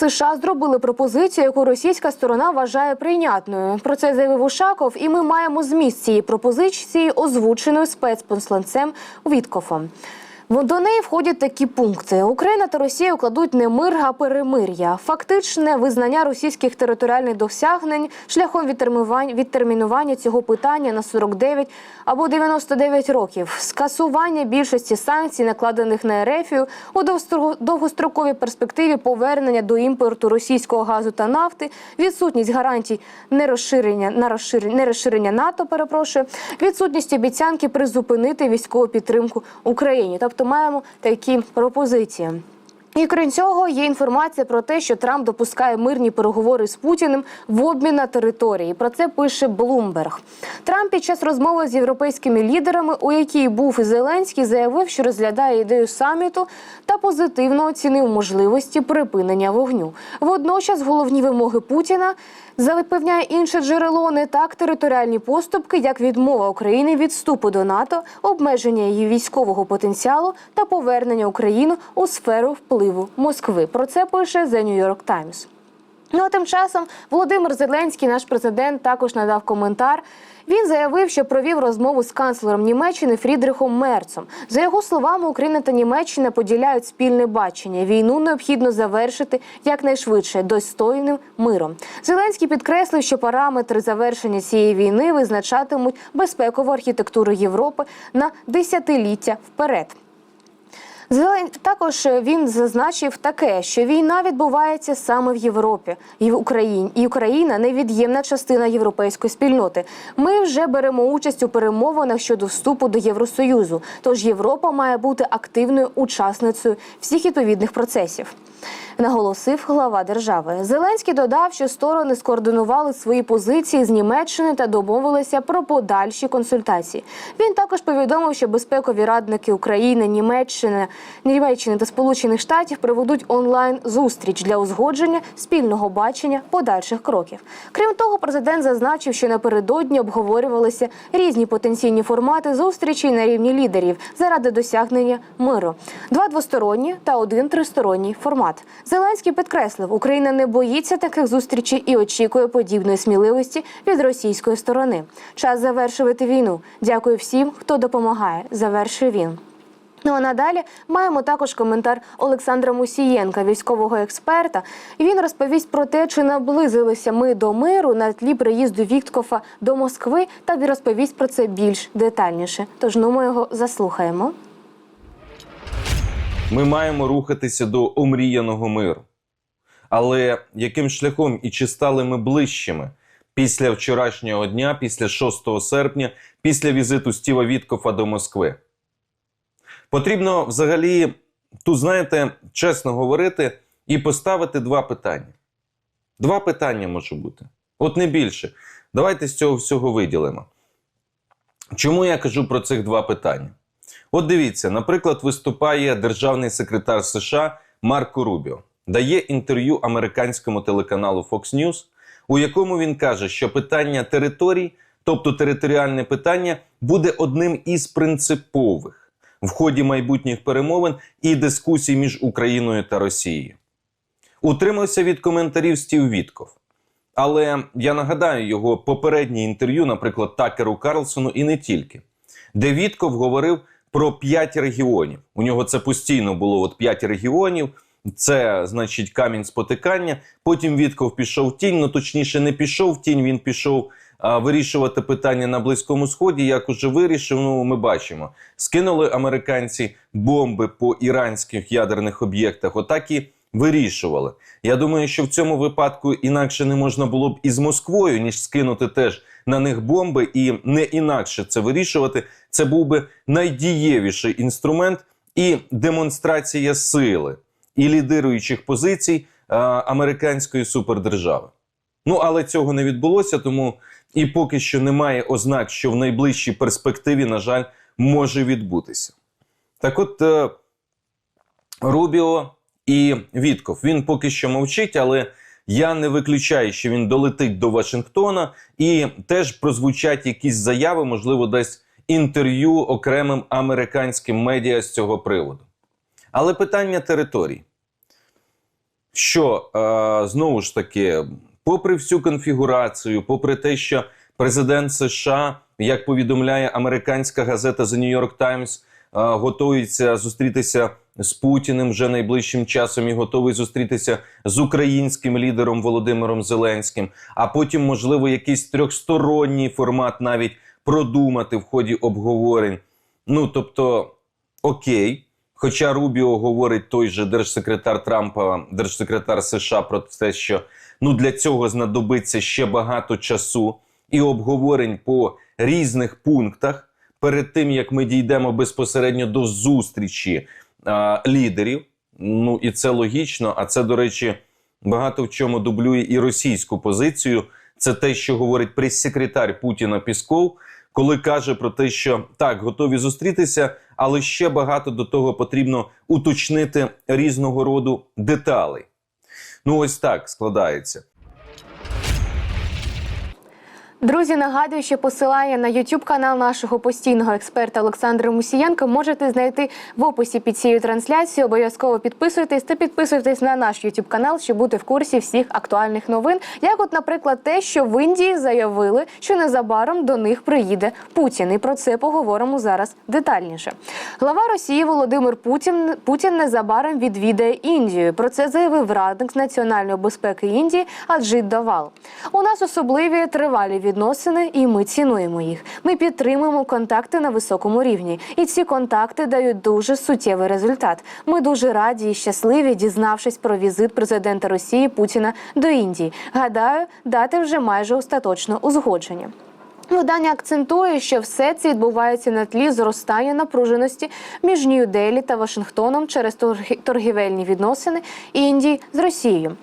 США зробили пропозицію, яку російська сторона вважає прийнятною. Про це заявив Ушаков, і ми маємо зміст цієї пропозиції, озвученою спецпосланцем Віткофом. До неї входять такі пункти: Україна та Росія укладуть не мир, а перемир'я, фактичне визнання російських територіальних досягнень шляхом відтермінування, цього питання на 49 або 99 років, скасування більшості санкцій, накладених на Ерефію у довгостроковій перспективі повернення до імпорту російського газу та нафти, відсутність гарантій нерозширення на розширення, нерозширення НАТО, перепрошую, відсутність обіцянки призупинити військову підтримку Україні. Тобто маємо такі пропозиції. І крім цього, є інформація про те, що Трамп допускає мирні переговори з Путіним в обмін на території. Про це пише Блумберг. Трамп під час розмови з європейськими лідерами, у якій був і Зеленський, заявив, що розглядає ідею саміту та позитивно оцінив можливості припинення вогню. Водночас головні вимоги Путіна запевняє інше джерело, не так територіальні поступки, як відмова України від вступу до НАТО, обмеження її військового потенціалу та повернення України у сферу впливу Москви. Про це пише The New York Times. Ну а тим часом Володимир Зеленський, наш президент, також надав коментар. Він заявив, що провів розмову з канцлером Німеччини Фрідрихом Мерцом. За його словами, Україна та Німеччина поділяють спільне бачення. Війну необхідно завершити якнайшвидше достойним миром. Зеленський підкреслив, що параметри завершення цієї війни визначатимуть безпекову архітектуру Європи на десятиліття вперед. Також він зазначив таке, що війна відбувається саме в Європі і в Україні, і Україна невід'ємна частина європейської спільноти. Ми вже беремо участь у перемовинах щодо вступу до Євросоюзу. Тож Європа має бути активною учасницею всіх відповідних процесів. Наголосив глава держави. Зеленський додав, що сторони скоординували свої позиції з Німеччини та домовилися про подальші консультації. Він також повідомив, що безпекові радники України, Німеччини, Німеччини та Сполучених Штатів проведуть онлайн зустріч для узгодження спільного бачення подальших кроків. Крім того, президент зазначив, що напередодні обговорювалися різні потенційні формати зустрічей на рівні лідерів заради досягнення миру: два двосторонні та один тристоронній формат. Зеленський підкреслив, Україна не боїться таких зустрічей і очікує подібної сміливості від російської сторони. Час завершувати війну. Дякую всім, хто допомагає. Завершує він. Ну а надалі маємо також коментар Олександра Мусієнка, військового експерта. Він розповість про те, чи наблизилися ми до миру на тлі приїзду Вікткофа до Москви, та розповість про це більш детальніше. Тож ну ми його заслухаємо. Ми маємо рухатися до омріяного миру. Але яким шляхом і чи стали ми ближчими після вчорашнього дня, після 6 серпня, після візиту Стіва Віткофа до Москви? Потрібно взагалі, тут, знаєте, чесно говорити і поставити два питання. Два питання може бути. От не більше. Давайте з цього всього виділимо. Чому я кажу про цих два питання? От дивіться, наприклад, виступає державний секретар США Марко Рубіо, дає інтерв'ю американському телеканалу Fox News, у якому він каже, що питання територій, тобто територіальне питання, буде одним із принципових в ході майбутніх перемовин і дискусій між Україною та Росією. Утримався від коментарів Стів Вітков. Але я нагадаю його попереднє інтерв'ю, наприклад, Такеру Карлсону, і не тільки, де Вітков говорив про п'ять регіонів. У нього це постійно було от п'ять регіонів. Це, значить, камінь спотикання. Потім Вітков пішов в тінь, ну точніше, не пішов в тінь, він пішов вирішувати питання на Близькому Сході. Як уже вирішив, ну ми бачимо. Скинули американці бомби по іранських ядерних об'єктах. Отак і вирішували. Я думаю, що в цьому випадку інакше не можна було б із Москвою, ніж скинути теж на них бомби, і не інакше це вирішувати. Це був би найдієвіший інструмент і демонстрація сили і лідируючих позицій американської супердержави. Ну але цього не відбулося, тому і поки що немає ознак, що в найближчій перспективі, на жаль, може відбутися. Так, от е, Рубіо і Вітков він поки що мовчить, але я не виключаю, що він долетить до Вашингтона і теж прозвучать якісь заяви, можливо, дасть інтерв'ю окремим американським медіа з цього приводу. Але питання територій. що е, знову ж таки, попри всю конфігурацію, попри те, що президент США, як повідомляє американська газета The New York Times, е, готується зустрітися з Путіним вже найближчим часом і готовий зустрітися з українським лідером Володимиром Зеленським, а потім, можливо, якийсь трьохсторонній формат навіть продумати в ході обговорень. Ну тобто, окей. Хоча Рубіо говорить той же держсекретар Трампа, держсекретар США про те, що ну для цього знадобиться ще багато часу і обговорень по різних пунктах перед тим як ми дійдемо безпосередньо до зустрічі а, лідерів. Ну і це логічно. А це, до речі, багато в чому дублює і російську позицію. Це те, що говорить прес-секретар Путіна Пісков, коли каже про те, що так, готові зустрітися, але ще багато до того потрібно уточнити різного роду деталей. Ну, ось так складається. Друзі, нагадую, що посилання на YouTube канал нашого постійного експерта Олександра Мусієнка можете знайти в описі під цією трансляцією. Обов'язково підписуйтесь та підписуйтесь на наш YouTube канал, щоб бути в курсі всіх актуальних новин. Як, от, наприклад, те, що в Індії заявили, що незабаром до них приїде Путін, і про це поговоримо зараз детальніше. Глава Росії Володимир Путін Путін незабаром відвідає Індію. Про це заявив радник з національної безпеки Індії Аджит Давал. У нас особливі тривалі відносини, і ми цінуємо їх. Ми підтримуємо контакти на високому рівні, і ці контакти дають дуже суттєвий результат. Ми дуже раді і щасливі, дізнавшись про візит президента Росії Путіна до Індії. Гадаю, дати вже майже остаточно узгодження. Видання акцентує, що все це відбувається на тлі зростання напруженості між Нью-Делі та Вашингтоном через торгівельні відносини Індії з Росією.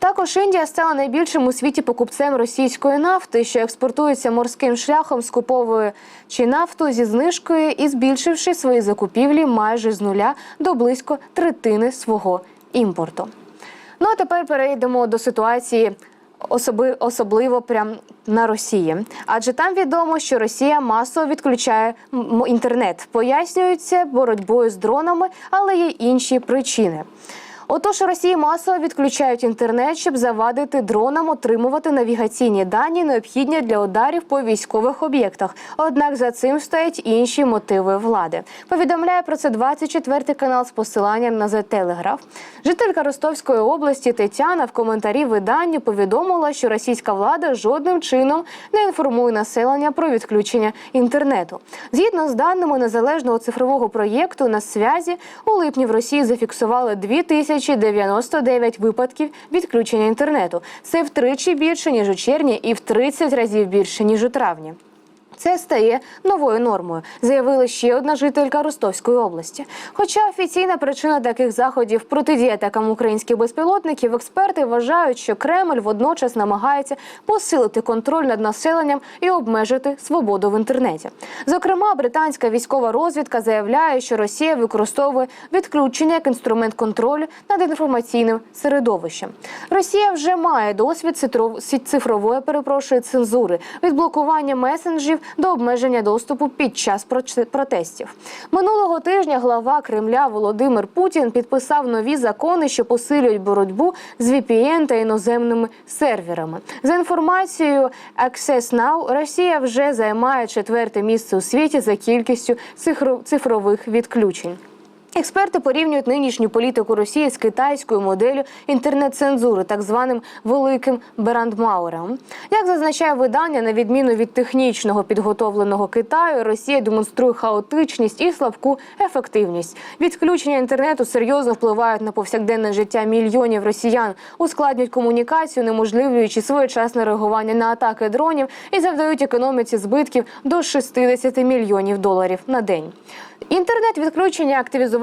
Також Індія стала найбільшим у світі покупцем російської нафти, що експортується морським шляхом, скуповуючи нафту зі знижкою і збільшивши свої закупівлі майже з нуля до близько третини свого імпорту. Ну а тепер перейдемо до ситуації. Особи, особливо прям на Росії, адже там відомо, що Росія масово відключає інтернет. Пояснюється боротьбою з дронами, але є інші причини. Отож, Росії масово відключають інтернет, щоб завадити дронам отримувати навігаційні дані, необхідні для ударів по військових об'єктах. Однак за цим стоять інші мотиви влади. Повідомляє про це 24 канал з посиланням на The Telegraph. Жителька Ростовської області Тетяна в коментарі виданню повідомила, що російська влада жодним чином не інформує населення про відключення інтернету. Згідно з даними незалежного цифрового проєкту на связі, у липні в Росії зафіксували 2099 випадків відключення інтернету. Це втричі більше ніж у червні, і в 30 разів більше ніж у травні. Це стає новою нормою, заявила ще одна жителька Ростовської області. Хоча офіційна причина таких заходів протидії атакам українських безпілотників, експерти вважають, що Кремль водночас намагається посилити контроль над населенням і обмежити свободу в інтернеті. Зокрема, британська військова розвідка заявляє, що Росія використовує відключення як інструмент контролю над інформаційним середовищем. Росія вже має досвід цифрової перепрошую цензури від блокування месенджів до обмеження доступу під час протестів. Минулого тижня глава Кремля Володимир Путін підписав нові закони, що посилюють боротьбу з VPN та іноземними серверами. За інформацією Access Now, Росія вже займає четверте місце у світі за кількістю цифро- цифрових відключень. Експерти порівнюють нинішню політику Росії з китайською моделлю інтернет-цензури, так званим великим брандмауером. Як зазначає видання, на відміну від технічного підготовленого Китаю, Росія демонструє хаотичність і слабку ефективність. Відключення інтернету серйозно впливають на повсякденне життя мільйонів росіян, ускладнюють комунікацію, неможливлюючи своєчасне реагування на атаки дронів і завдають економіці збитків до 60 мільйонів доларів на день. Інтернет-відключення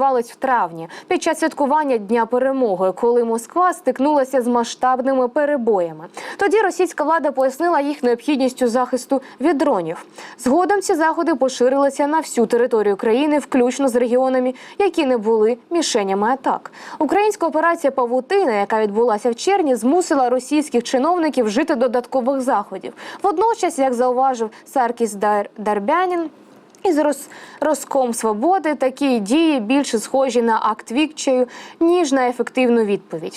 активізувались в травні під час святкування Дня перемоги, коли Москва стикнулася з масштабними перебоями. Тоді російська влада пояснила їх необхідністю захисту від дронів. Згодом ці заходи поширилися на всю територію країни, включно з регіонами, які не були мішенями атак. Українська операція Павутина, яка відбулася в червні, змусила російських чиновників вжити додаткових заходів. Водночас, як зауважив Саркіс Дар- Дарбянін. Із Рос... Роском Свободи такі дії більше схожі на акт вікчею, ніж на ефективну відповідь.